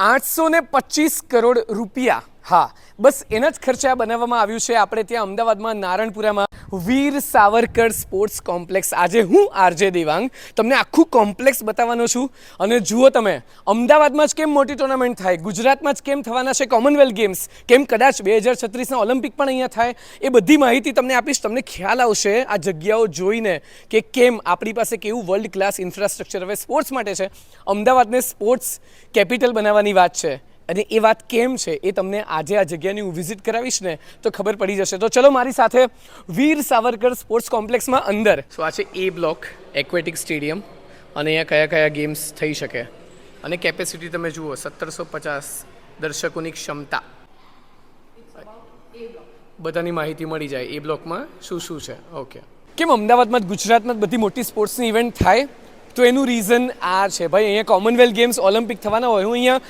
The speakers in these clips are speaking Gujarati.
આઠસો ને પચીસ કરોડ રૂપિયા. હા, બસ એના જ ખર્ચા બનાવવામાં આવ્યું છે. આપણે ત્યાં અમદાવાદમાં નારણપુરામાં વીર સાવરકર સ્પોર્ટ્સ કોમ્પ્લેક્સ. આજે હું આરજે દેવાંગ તમને આખું કોમ્પ્લેક્સ બતાવવાનો છું. અને જુઓ તમે, અમદાવાદમાં જ કેમ મોટી ટુર્નામેન્ટ થાય? ગુજરાતમાં જ કેમ થવાના છે કોમનવેલ્થ ગેમ્સ? કેમ કદાચ બે હજાર છત્રીસના ઓલિમ્પિક પણ અહીંયા થાય? એ બધી માહિતી તમને આપીશ. તમને ખ્યાલ આવશે આ જગ્યાઓ જોઈને કે કેમ આપણી પાસે કેવું વર્લ્ડ ક્લાસ ઇન્ફ્રાસ્ટ્રક્ચર હવે સ્પોર્ટ્સ માટે છે. અમદાવાદને સ્પોર્ટ્સ કેપિટલ બનાવવાની વાત છે. અને એ વાત કેમ છે એ તમને આજે આ જગ્યાની હું વિઝિટ કરાવીશ ને તો ખબર પડી જશે. તો ચલો મારી સાથે વીર સાવરકર સ્પોર્ટ્સ કોમ્પ્લેક્સમાં અંદર સો આ છે એ બ્લોક એક્વેટિક સ્ટેડિયમ અને અહીંયા કયા કયા ગેમ્સ થઈ શકે? અને કેપેસિટી તમે જુઓ સત્તરસો પચાસ દર્શકોની ક્ષમતા. બધાની માહિતી મળી જાય. એ બ્લોકમાં શું શું છે? ઓકે કેમ અમદાવાદમાં જ ગુજરાતમાં બધી મોટી સ્પોર્ટ્સની ઇવેન્ટ થાય? તો એનું રીઝન આ છે. ભાઈ, અહીંયા કોમનવેલ્થ ગેમ્સ ઓલિમ્પિક થવાના હોય. હું અહીંયા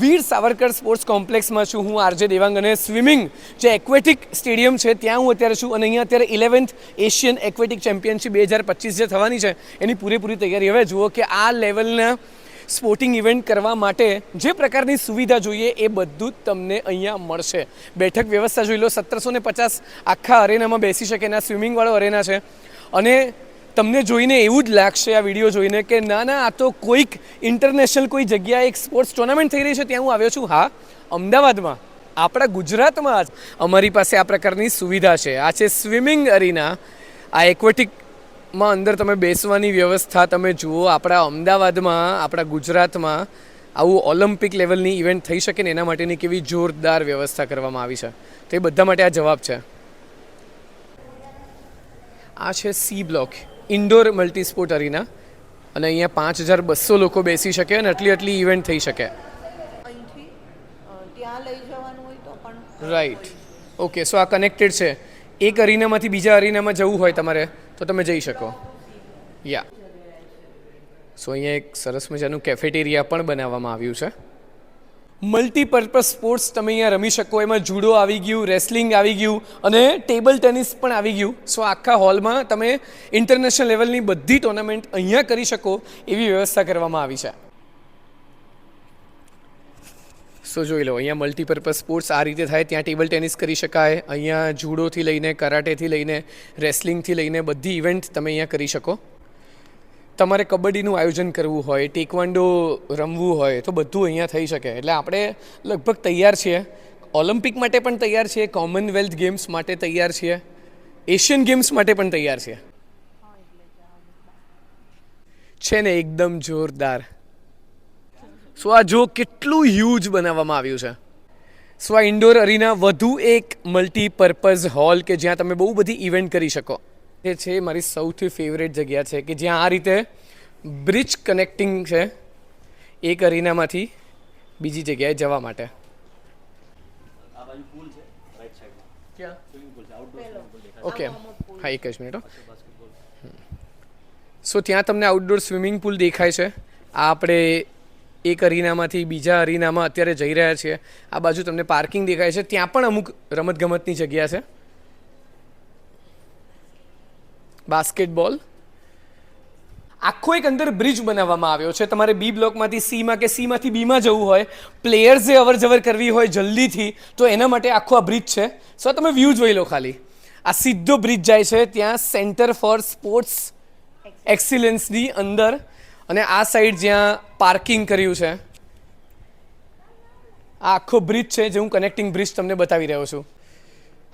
વીર સાવરકર સ્પોર્ટ્સ કોમ્પ્લેક્સમાં છું. હું આરજે દેવાંગ અને સ્વિમિંગ જે એક્વેટિક સ્ટેડિયમ છે, ત્યાં હું અત્યારે છું. અને અહીંયા અત્યારે ઇલેવન્થ એશિયન એક્વેટિક ચેમ્પિયનશિપ બે હજાર પચીસ જે થવાની છે, એની પૂરેપૂરી તૈયારી. હવે જુઓ કે આ લેવલના સ્પોર્ટિંગ ઇવેન્ટ કરવા માટે જે પ્રકારની સુવિધા જોઈએ એ બધું જ તમને અહીંયા મળશે. બેઠક વ્યવસ્થા જોઈ લો, સત્તરસો ને પચાસ આખા અરેનામાં બેસી શકે એના સ્વિમિંગવાળો અરેના છે. અને તમને જોઈને એવું જ લાગશે આ વીડિયો જોઈને કે ના ના, આ તો કોઈક ઇન્ટરનેશનલ કોઈ જગ્યાએ એક સ્પોર્ટ્સ ટુર્નામેન્ટ થઈ રહી છે, ત્યાં હું આવ્યો છું. હા, અમદાવાદમાં, આપણા ગુજરાતમાં જ અમારી પાસે આ પ્રકારની સુવિધા છે. આ છે સ્વિમિંગ અરીના આ એક્વેટિકમાં અંદર તમે બેસવાની વ્યવસ્થા તમે જુઓ, આપણા અમદાવાદમાં, આપણા ગુજરાતમાં આવું ઓલિમ્પિક લેવલની ઇવેન્ટ થઈ શકે ને એના માટેની કેવી જોરદાર વ્યવસ્થા કરવામાં આવી છે. તો એ બધા માટે આ જવાબ છે. આ છે C block indoor multi sport arena. અને અહીંયા પાંચ હજાર બસો લોકો બેસી શકે અને આટલી આટલી ઇવેન્ટ થઈ શકે. ત્યાં લઈ જવાનું હોય તો રાઈટ ઓકે સો આ કનેક્ટેડ છે. એક અરીનામાંથી બીજા અરીનામાં જવું હોય તમારે તો તમે જઈ શકો. યા સો અહીંયા એક સરસ મજાનું કેફેટેરિયા પણ બનાવવામાં આવ્યું છે. મલ્ટીપર્પઝ સ્પોર્ટ્સ તમે અહીંયા રમી શકો. એમાં જુડો આવી ગયું રેસલિંગ આવી ગયું અને ટેબલ ટેનિસ પણ આવી ગયું. સો આખા હોલમાં તમે ઇન્ટરનેશનલ લેવલની બધી ટુર્નામેન્ટ અહીંયા કરી શકો એવી વ્યવસ્થા કરવામાં આવી છે. સો જોઈ લો, અહીંયા મલ્ટીપર્પઝ સ્પોર્ટ્સ આ રીતે થાય. ત્યાં ટેબલ ટેનિસ કરી શકાય. અહીંયા જુડોથી લઈને, કરાટેથી લઈને રેસલિંગથી લઈને બધી ઇવેન્ટ તમે અહીંયા કરી શકો. તમારે કબડ્ડીનું આયોજન કરવું હોય, ટેકવાન્ડો રમવું હોય, તો બધું અહીંયા થઈ શકે. એટલે આપણે લગભગ તૈયાર છીએ. ઓલિમ્પિક માટે પણ તૈયાર છીએ, કોમનવેલ્થ ગેમ્સ માટે તૈયાર છીએ, એશિયન ગેમ્સ માટે પણ તૈયાર છીએ. છે ને એકદમ જોરદાર. સો આ જો કેટલું હ્યુજ બનાવવામાં આવ્યું છે. સો આ ઇન્ડોર અરીના વધુ એક મલ્ટીપર્પઝ હોલ કે જ્યાં તમે બહુ બધી ઇવેન્ટ કરી શકો. એ છે મારી સૌથી ફેવરેટ જગ્યા છે કે જ્યાં આ રીતે બ્રિજ કનેક્ટિંગ છે એક અરીનામાંથી બીજી જગ્યાએ જવા માટે. ઓકે. હા એક જ મિનિટ સો ત્યાં તમને આઉટડોર સ્વિમિંગ પુલ દેખાય છે. આ આપણે એક અરીનામાંથી બીજા અરીનામાં અત્યારે જઈ રહ્યા છીએ. આ બાજુ તમને પાર્કિંગ દેખાય છે. ત્યાં પણ અમુક રમતગમતની જગ્યા છે. બાસ્કેટબોલ આખો એક અંદર બ્રિજ બનાવવામાં આવ્યો છે. તમારે બી બ્લોકમાંથી સીમાં કે સીમાંથી બીમાં જવું હોય પ્લેયર્સે અવર જવર કરવી હોય જલ્દીથી, તો એના માટે આખો આ બ્રિજ છે. સો તમે વ્યૂ જોઈ લો ખાલી. આ સીધો બ્રિજ જાય છે ત્યાં સેન્ટર ફોર સ્પોર્ટ્સ એક્સિલન્સની અંદર. અને આ સાઈડ જ્યાં પાર્કિંગ કર્યું છે. આ આખો બ્રિજ છે જે હું કનેક્ટિંગ બ્રિજ તમને બતાવી રહ્યો છું.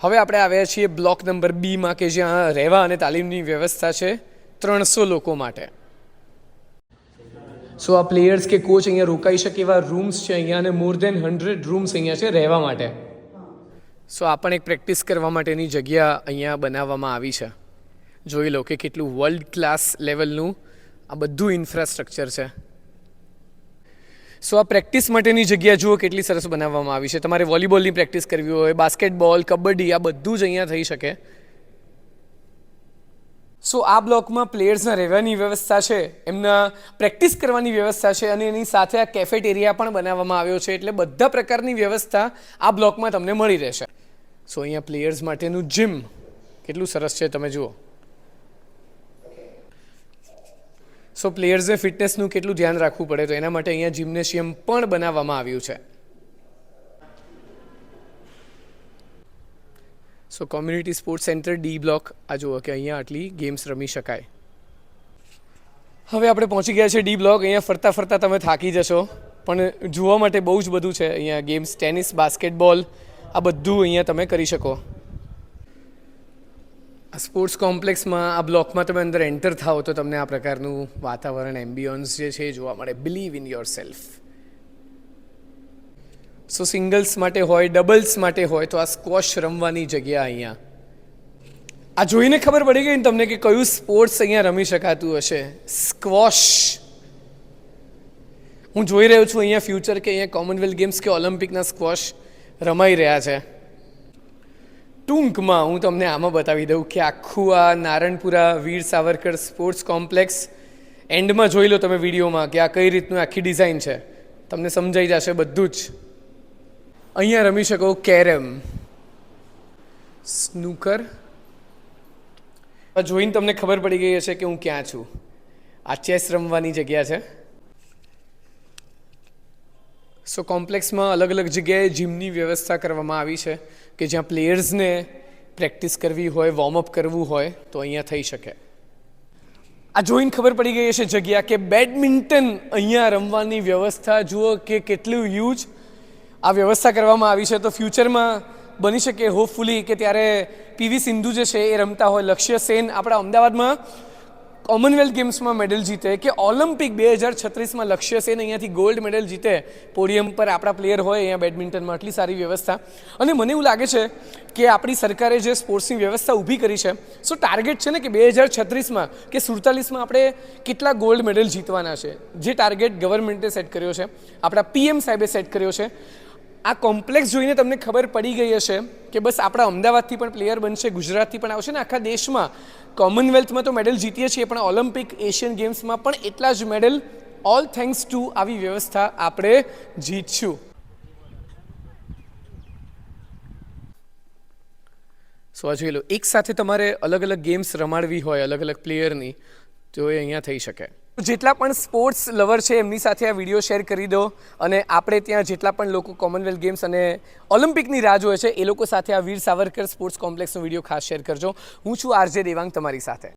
હવે આપણે આવ્યા છીએ બ્લોક નંબર બીમાં કે જ્યાં રહેવા અને તાલીમની વ્યવસ્થા છે ત્રણસો લોકો માટે. સો આ પ્લેયર્સ કે કોચ અહીંયા રોકાઈ શકે એવા રૂમ્સ છે અહીંયા અને મોર દેન હંડ્રેડ રૂમ્સ અહીંયા છે રહેવા માટે. સો આ પણ એક પ્રેક્ટિસ કરવા માટેની જગ્યા અહીંયા બનાવવામાં આવી છે. જોઈ લો કે કેટલું વર્લ્ડ ક્લાસ લેવલનું આ બધું ઇન્ફ્રાસ્ટ્રક્ચર છે. સો આ પ્રેક્ટિસ માટેની જગ્યા જુઓ કેટલી સરસ બનાવવામાં આવી છે. તમારે વોલીબોલની પ્રેક્ટિસ કરવી હોય બાસ્કેટબોલ કબડ્ડી, આ બધું જ અહીંયા થઈ શકે. સો આ બ્લોકમાં પ્લેયર્સના રહેવાની વ્યવસ્થા છે, એમના પ્રેક્ટિસ કરવાની વ્યવસ્થા છે અને એની સાથે આ કેફેટેરિયા પણ બનાવવામાં આવ્યો છે. એટલે બધા પ્રકારની વ્યવસ્થા આ બ્લોકમાં તમને મળી રહેશે. સો અહીંયા પ્લેયર્સ માટેનું જીમ કેટલું સરસ છે તમે જુઓ. સો પ્લેયર્સે ફિટનેસનું કેટલું ધ્યાન રાખવું પડે તો એના માટે અહીંયા જિમ્નેશિયમ પણ બનાવવામાં આવ્યું છે. So community sports centre D block. આ જુઓ કે અહીંયા આટલી ગેમ્સ રમી શકાય. હવે આપણે પહોંચી ગયા છે ડી બ્લોક. અહીંયા ફરતા ફરતા તમે થાકી જશો. પણ જોવા માટે બહુ જ બધું છે. અહીંયા ગેમ્સ, ટેનિસ, બાસ્કેટબોલ, આ બધું અહીંયા તમે કરી શકો. સ્પોર્ટ્સ કોમ્પ્લેક્સમાં આ બ્લોકમાં તમે અંદર એન્ટર થાઓ તો તમને આ પ્રકારનું વાતાવરણ એમ્બિયન્સ જે છે એ જોવા મળે. Believe in yourself so singles માટે હોય ડબલ્સ માટે હોય, તો આ સ્ક્વોશ રમવાની જગ્યા અહીંયા. આ જોઈને ખબર પડી ગઈ ને તમને કે કયું સ્પોર્ટ્સ અહીંયા રમી શકાતું હશે? સ્ક્વોશ હું જોઈ રહ્યો છું અહીંયા ફ્યુચર કે અહીંયા કોમનવેલ્થ ગેમ્સ કે ઓલિમ્પિકના સ્ક્વોશ રમાઈ રહ્યા છે. ટૂંકમાં હું તમને આમાં બતાવી દઉં કે આખું આ નારણપુરા વીર સાવરકર સ્પોર્ટ્સ કોમ્પ્લેક્સ એન્ડમાં જોઈ લો તમે વિડીયોમાં કે આ કઈ રીતનું આખી ડિઝાઇન છે. તમને સમજાઈ જશે બધું જ. અહીંયા રમી શકો કેરમ, સ્નૂકર. જોઈને તમને ખબર પડી ગઈ હશે કે હું ક્યાં છું. આ ચેસ રમવાની જગ્યા છે. સો કોમ્પ્લેક્સમાં અલગ અલગ જગ્યાએ જીમની વ્યવસ્થા કરવામાં આવી છે કે જ્યાં પ્લેયર્સને પ્રેક્ટિસ કરવી હોય વોર્મઅપ કરવું હોય, તો અહીંયા થઈ શકે. આ જોઈને ખબર પડી ગઈ હશે જગ્યા કે બેડમિન્ટન અહીંયા રમવાની વ્યવસ્થા જુઓ કે કેટલું હ્યુજ આ વ્યવસ્થા કરવામાં આવી છે તો ફ્યુચરમાં બની શકે. હોપફુલી કે ત્યારે પીવી સિંધુ જે છે એ રમતા હોય. લક્ષ્ય સેન આપણા અમદાવાદમાં કોમનવેલ્થ ગેમ્સમાં મેડલ જીતે કે ઓલિમ્પિક બે હજાર છત્રીસમાં લક્ષ્ય સેન અહીંયાથી ગોલ્ડ મેડલ જીતે. પોડિયમ પર આપણા પ્લેયર હોય અહીંયા બેડમિન્ટનમાં આટલી સારી વ્યવસ્થા. અને મને એવું લાગે છે કે આપણી સરકારે જે સ્પોર્ટ્સની વ્યવસ્થા ઊભી કરી છે સો ટાર્ગેટ છે ને કે બે હજાર છત્રીસમાં કે સુડતાલીસમાં આપણે કેટલા ગોલ્ડ મેડલ જીતવાના છે. જે ટાર્ગેટ ગવર્મેન્ટે સેટ કર્યો છે. આપણા પીએમ સાહેબે સેટ કર્યો છે. આ કોમ્પ્લેક્સ જોઈને તમને ખબર પડી ગઈ હશે કે બસ આપણા અમદાવાદથી પણ પ્લેયર બનશે, ગુજરાતથી પણ આવશે ને આખા દેશમાં. કોમનવેલ્થમાં તો મેડલ જીતીએ છીએ, પણ ઓલિમ્પિક એશિયન ગેમ્સમાં પણ એટલા જ મેડલ. ઓલ થેન્ક્સ ટુ આવી વ્યવસ્થા આપણે જીતશું. સો આ જોઈ લો. એક સાથે તમારે અલગ અલગ ગેમ્સ રમાડવી હોય અલગ અલગ પ્લેયરની તો એ અહીંયા થઈ શકે. જેટલા પણ સ્પોર્ટ્સ લવર છે, એમની સાથે આ વીડિયો શેર કરી દો. અને આપણે ત્યાં જેટલા પણ લોકો કોમનવેલ્થ ગેમ્સ અને ઓલિમ્પિકની રાહ જોવે છે, એ લોકો સાથે આ વીર સાવરકર સ્પોર્ટ્સ કોમ્પ્લેક્સનો વીડિયો ખાસ શેર કરજો. હું છું આરજે દેવાંગ તમારી સાથે.